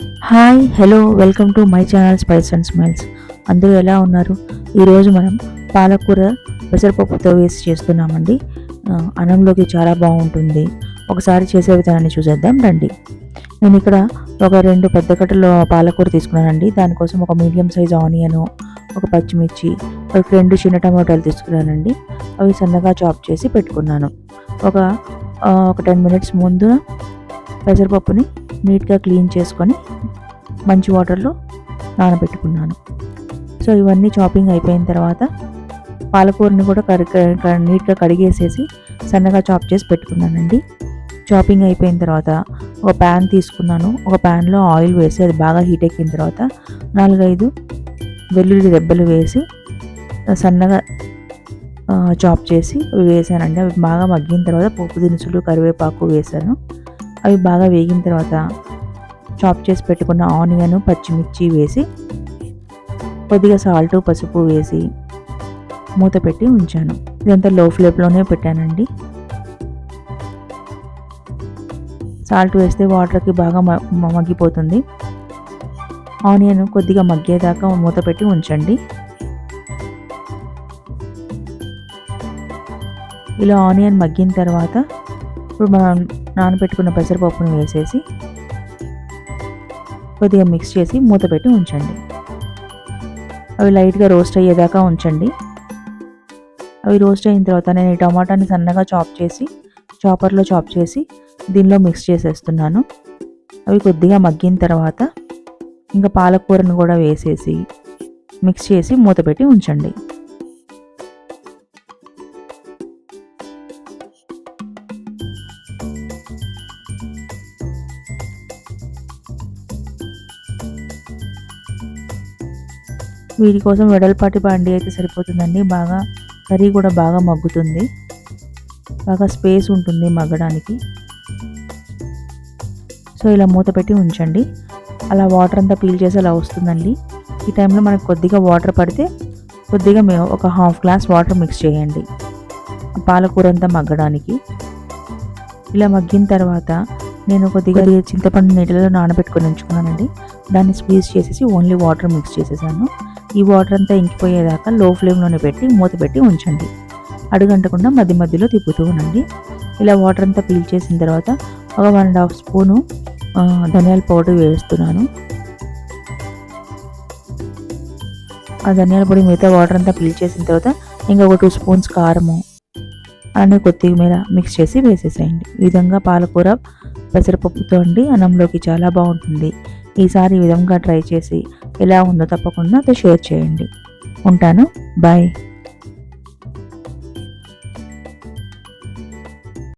Hi hello welcome to my channel spice and smiles. అందరూ ఎలా ఉన్నారు? ఈరోజు మనం పాలకూర పెసరపప్పుతో వేసి చేస్తున్నామండి. అన్నంలోకి చాలా బాగుంటుంది. ఒకసారి చేసే విధానాన్ని చూసేద్దాం రండి. నేను ఇక్కడ ఒక రెండు పెద్ద కట్టలు పాలకూర తీసుకున్నానండి. దానికోసం ఒక మీడియం సైజ్ ఆనియన్ ఒక పచ్చిమిర్చి ఒక రెండు చిన్న టమాటాలు తీసుకున్నానండి. అవి సన్నగా చాప్ చేసి పెట్టుకున్నాను. ఒక ఒక టెన్ మినిట్స్ ముందు పెసరపప్పుని నీట్గా క్లీన్ చేసుకొని మంచి వాటర్లో నానబెట్టుకున్నాను. సో ఇవన్నీ చాపింగ్ అయిపోయిన తర్వాత పాలకూరని కూడా కడి క- నీట్గా కడిగేసేసి సన్నగా చాప్ చేసి పెట్టుకున్నానండి. చాపింగ్ అయిపోయిన తర్వాత ఒక ప్యాన్ తీసుకున్నాను. ఒక ప్యాన్లో ఆయిల్ వేసి అది బాగా హీట్ ఎక్కిన తర్వాత నాలుగైదు వెల్లుల్లి దెబ్బలు వేసి సన్నగా చాప్ చేసి అవి వేసానండి. అవి బాగా మగ్గిన తర్వాత పోపు దినుసులు కరివేపాకు వేసాను. అవి బాగా వేగిన తర్వాత చాప్ చేసి పెట్టుకున్న ఆనియన్ పచ్చిమిర్చి వేసి కొద్దిగా సాల్ట్ పసుపు వేసి మూత పెట్టి ఉంచాను. ఇదంతా లో ఫ్లేమ్లోనే పెట్టానండి. సాల్ట్ వేస్తే వాటర్కి బాగా మ- మగ్గిపోతుంది. ఆనియన్ కొద్దిగా మగ్గేదాకా మూత పెట్టి ఉంచండి. ఇలా ఆనియన్ మగ్గిన తర్వాత ఇప్పుడు మనం నానబెట్టుకున్న పెసరపప్పును వేసేసి కొద్దిగా మిక్స్ చేసి మూత పెట్టి ఉంచండి. అవి లైట్గా రోస్ట్ అయ్యేదాకా ఉంచండి. అవి రోస్ట్ అయిన తర్వాత నేను ఈ టమాటాని సన్నగా చాప్ చేసి చాపర్లో చాప్ చేసి దీనిలో మిక్స్ చేసేస్తున్నాను. అవి కొద్దిగా మగ్గిన తర్వాత ఇంకా పాలకూరను కూడా వేసేసి మిక్స్ చేసి మూత పెట్టి ఉంచండి. వీటి కోసం వెడల్పాటి బండి అయితే సరిపోతుందండి. బాగా కర్రీ కూడా బాగా మగ్గుతుంది. బాగా స్పేస్ ఉంటుంది మగ్గడానికి. సో ఇలా మూత పెట్టి ఉంచండి. అలా వాటర్ అంతా పీల్ చేసి అలా వస్తుందండి. ఈ టైంలో మనకు కొద్దిగా వాటర్ పడితే కొద్దిగా మేము ఒక హాఫ్ గ్లాస్ వాటర్ మిక్స్ చేయండి. పాలకూర అంతా మగ్గడానికి. ఇలా మగ్గిన తర్వాత నేను కొద్దిగా చింతపండు నీటిలో నానబెట్టుకొని ఉంచుకున్నానండి. దాన్ని స్క్వీజ్ చేసేసి ఓన్లీ వాటర్ మిక్స్ చేసేసాను. ఈ వాటర్ అంతా ఇంకిపోయేదాకా లో ఫ్లేమ్లోనే పెట్టి మూత పెట్టి ఉంచండి. అడుగంటకుండా మధ్య మధ్యలో తిప్పుతూ ఉండండి. ఇలా వాటర్ అంతా పీల్ చేసిన తర్వాత ఒక వన్ అండ్ హాఫ్ స్పూను ధనియాల పౌడర్ వేస్తున్నాను. ఆ ధనియాల పొడి మిగతా వాటర్ అంతా పీల్ చేసిన తర్వాత ఇంకా ఒక టూ స్పూన్స్ కారము అలానే కొత్తిమీర మిక్స్ చేసి వేసేసేయండి. ఈ విధంగా పాలకూర పెసరపప్పుతో అండి అన్నంలోకి చాలా బాగుంటుంది. ఈసారి ఈ విధంగా ట్రై చేసి ఎలా ఉందో తప్పకుండా అది షేర్ చేయండి. ఉంటాను. బాయ్.